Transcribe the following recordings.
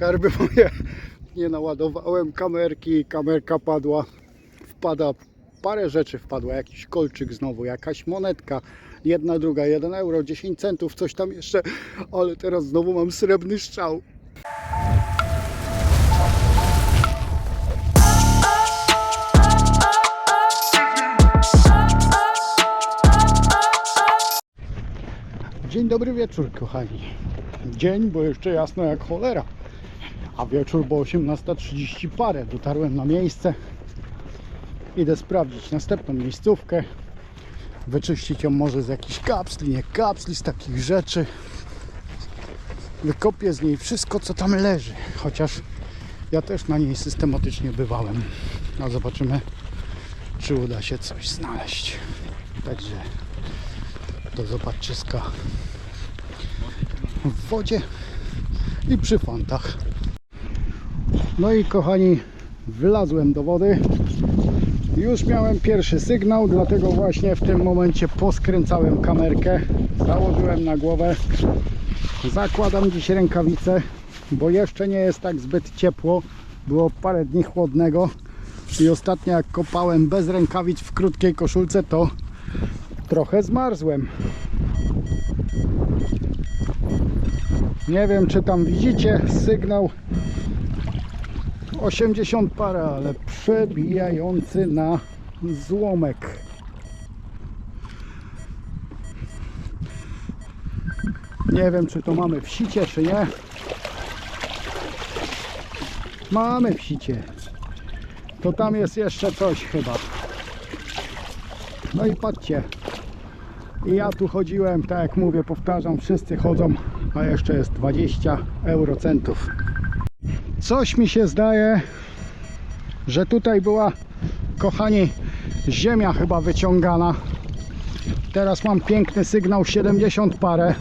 Skarby moje nie naładowałem kamerki, kamerka padła. Wpada parę rzeczy wpadła, jakiś kolczyk znowu, jakaś monetka, jedna, druga, 1 euro, 10 centów, coś tam jeszcze, ale teraz znowu mam srebrny strzał. Dzień dobry wieczór, kochani. Dzień, bo jeszcze jasno jak cholera. A wieczór, bo 18.30 parę. Dotarłem na miejsce. Idę sprawdzić następną miejscówkę. Wyczyścić ją może z jakichś kapsli, nie kapsli, z takich rzeczy. Wykopię z niej wszystko, co tam leży. Chociaż ja też na niej systematycznie bywałem. A zobaczymy, czy uda się coś znaleźć. Także do zobaczyska w wodzie i przy fantach. No i kochani, wylazłem do wody. Już miałem pierwszy sygnał, dlatego właśnie w tym momencie poskręcałem kamerkę, założyłem na głowę. Zakładam dziś rękawice, bo jeszcze nie jest tak zbyt ciepło. Było parę dni chłodnego i ostatnio jak kopałem bez rękawic w krótkiej koszulce, to trochę zmarzłem. Nie wiem, czy tam widzicie sygnał 80 parę, ale przebijający na złomek. Nie wiem, czy to mamy w sicie, czy nie. Mamy w sicie. To tam jest jeszcze coś chyba. No i patrzcie. I ja tu chodziłem, tak jak mówię, powtarzam, wszyscy chodzą, a jeszcze jest 20 eurocentów. Coś mi się zdaje, że tutaj była, kochani, ziemia chyba wyciągana. Teraz mam piękny sygnał 70 parę.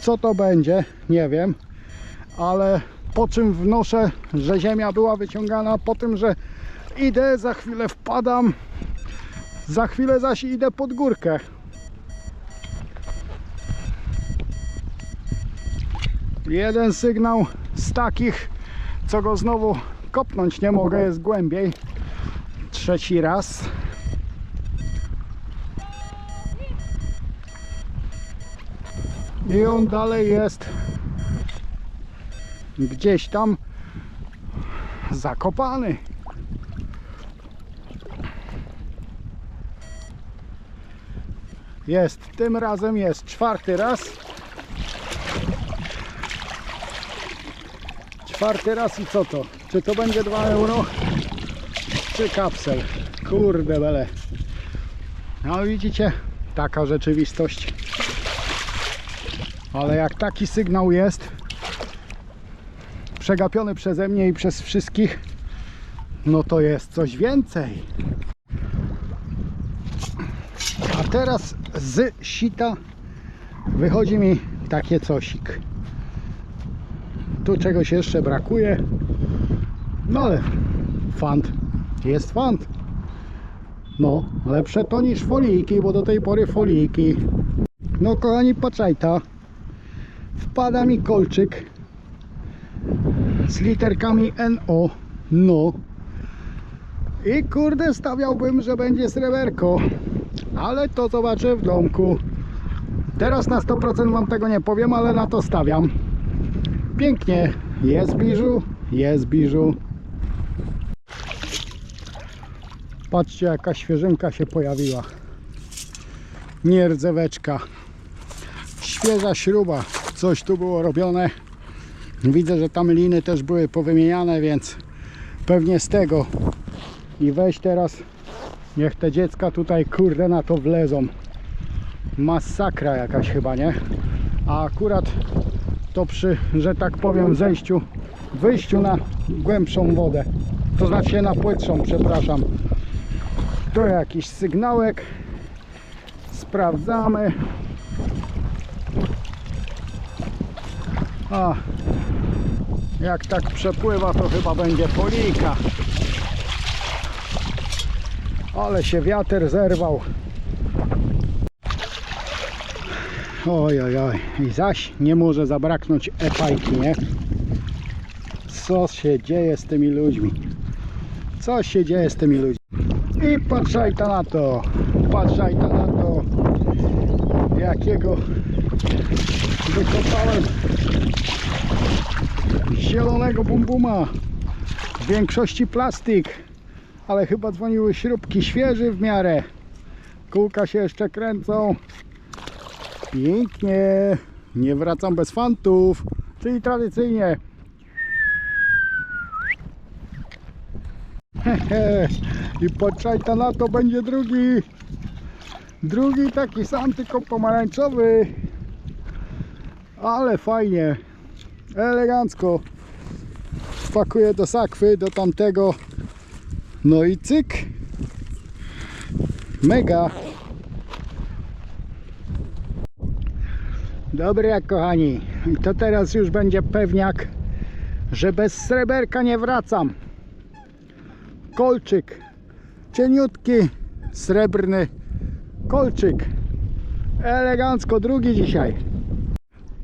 Co to będzie? Nie wiem, ale po czym wnoszę, że ziemia była wyciągana, po tym, że idę, za chwilę wpadam, za chwilę zaś idę pod górkę. Jeden sygnał z takich, co go znowu kopnąć nie mogę, jest głębiej. Trzeci raz. I on dalej jest gdzieś tam zakopany. Jest, tym razem jest czwarty raz. Czwarty raz i co to? Czy to będzie 2 euro? Czy kapsel? Kurde bele. No widzicie, taka rzeczywistość. Ale jak taki sygnał jest, przegapiony przeze mnie i przez wszystkich, no to jest coś więcej. A teraz z sita wychodzi mi takie cosik. Tu czegoś jeszcze brakuje. No ale fant jest fant. No, lepsze to niż folijki, bo do tej pory folijki. No kochani, patrzajta. Wpada mi kolczyk z literkami NO. No. I kurde stawiałbym, że będzie sreberko. Ale to zobaczę w domku. Teraz na 100% wam tego nie powiem, ale na to stawiam. Pięknie. Jest biżu, jest biżu. Patrzcie jaka świeżynka się pojawiła. Nie rdzeweczka. Świeża śruba. Coś tu było robione. Widzę, że tam liny też były powymieniane, więc pewnie z tego. I weź teraz Niech te dziecka tutaj kurde na to wlezą. Masakra jakaś chyba, nie? A akurat to przy, że tak powiem, zejściu, wyjściu na głębszą wodę. To znaczy na płytszą, przepraszam. To jakiś sygnałek. Sprawdzamy. A, jak tak przepływa, to chyba będzie polika. Ale się wiatr zerwał. Oj, oj, oj. I zaś nie może zabraknąć e-fajki, nie? Co się dzieje z tymi ludźmi? Co się dzieje z tymi ludźmi? I patrzaj ta na to. Patrzaj ta na to. Jakiego wykopałem zielonego bumbuma. W większości plastik. Ale chyba dzwoniły śrubki świeży w miarę. Kółka się jeszcze kręcą. Pięknie. Nie wracam bez fantów. Czyli tradycyjnie. Hehe. I poczajta na to będzie drugi. Drugi taki sam, tylko pomarańczowy. Ale fajnie. Elegancko. Wpakuję do sakwy, do tamtego. No i cyk. Mega. Dobry jak kochani. I to teraz już będzie pewniak, że bez sreberka nie wracam. Kolczyk. Cieniutki, srebrny kolczyk. Elegancko, drugi dzisiaj.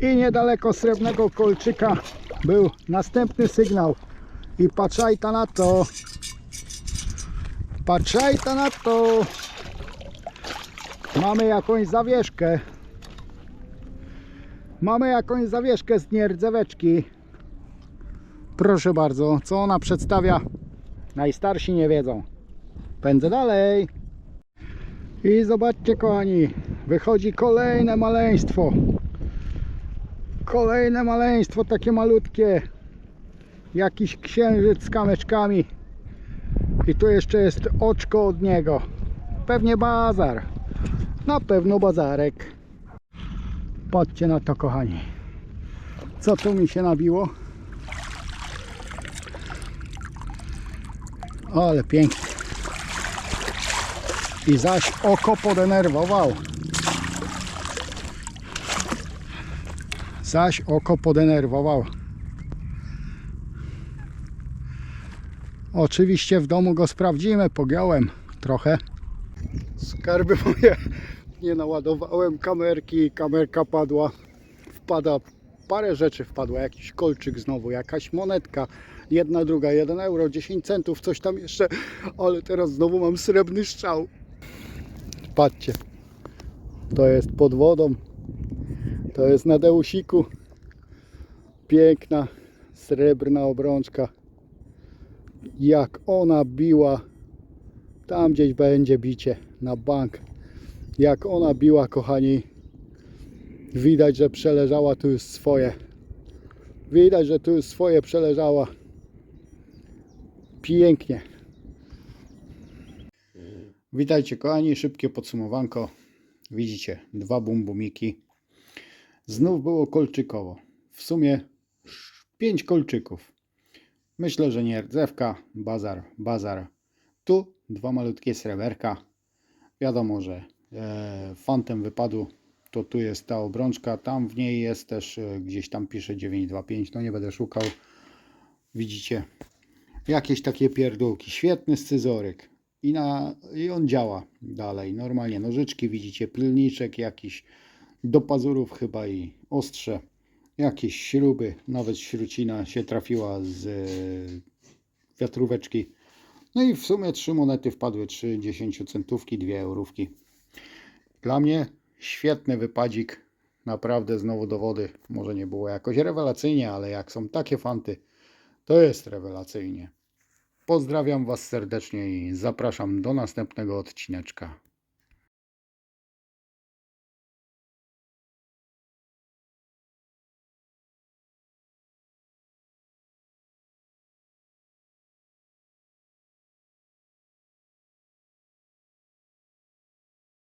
I niedaleko srebrnego kolczyka był następny sygnał. I patrzajta na to. Patrzajta na to. Mamy jakąś zawieszkę. Mamy jakąś zawieszkę z nierdzeweczki. Proszę bardzo, co ona przedstawia? Najstarsi nie wiedzą. Pędzę dalej. I zobaczcie kochani, wychodzi kolejne maleństwo. Kolejne maleństwo, takie malutkie. Jakiś księżyc z kamyczkami. I tu jeszcze jest oczko od niego. Pewnie bazar. Na pewno bazarek. Patrzcie na to kochani. Co tu mi się nabiło? Ale pięknie. I zaś oko podenerwował. Zaś oko podenerwował. Oczywiście w domu go sprawdzimy, pogiąłem trochę. Skarby moje nie naładowałem kamerki, kamerka padła. Wpada, parę rzeczy wpadła, jakiś kolczyk znowu, jakaś monetka, jedna, druga, 1 euro, 10 centów, coś tam jeszcze, ale teraz znowu mam srebrny strzał. Patrzcie, to jest pod wodą, to jest na deusiku, piękna, srebrna obrączka. Jak ona biła, tam gdzieś będzie bicie, na bank. Jak ona biła, kochani, widać, że przeleżała tu już swoje. Widać, że tu już swoje przeleżała. Pięknie. Witajcie kochani, szybkie podsumowanko. Widzicie, dwa bumbumiki. Znów było kolczykowo. W sumie pięć kolczyków. Myślę, że nie rdzewka, bazar, bazar. Tu dwa malutkie sreberka. Wiadomo, że e, fantem wypadł. To tu jest ta obrączka, tam w niej jest też e, gdzieś tam pisze 925, no nie będę szukał. Widzicie, jakieś takie pierdółki. Świetny scyzoryk. I, na, I on działa dalej. Normalnie nożyczki widzicie, pilniczek jakiś do pazurów chyba i ostrze. Jakieś śruby, nawet śrucina się trafiła z e, wiatróweczki. No i w sumie trzy monety wpadły, trzy 10 centówki, dwie eurówki. Dla mnie świetny wypadzik. Naprawdę znowu do wody. Może nie było jakoś rewelacyjnie, ale jak są takie fanty, to jest rewelacyjnie. Pozdrawiam Was serdecznie i zapraszam do następnego odcineczka.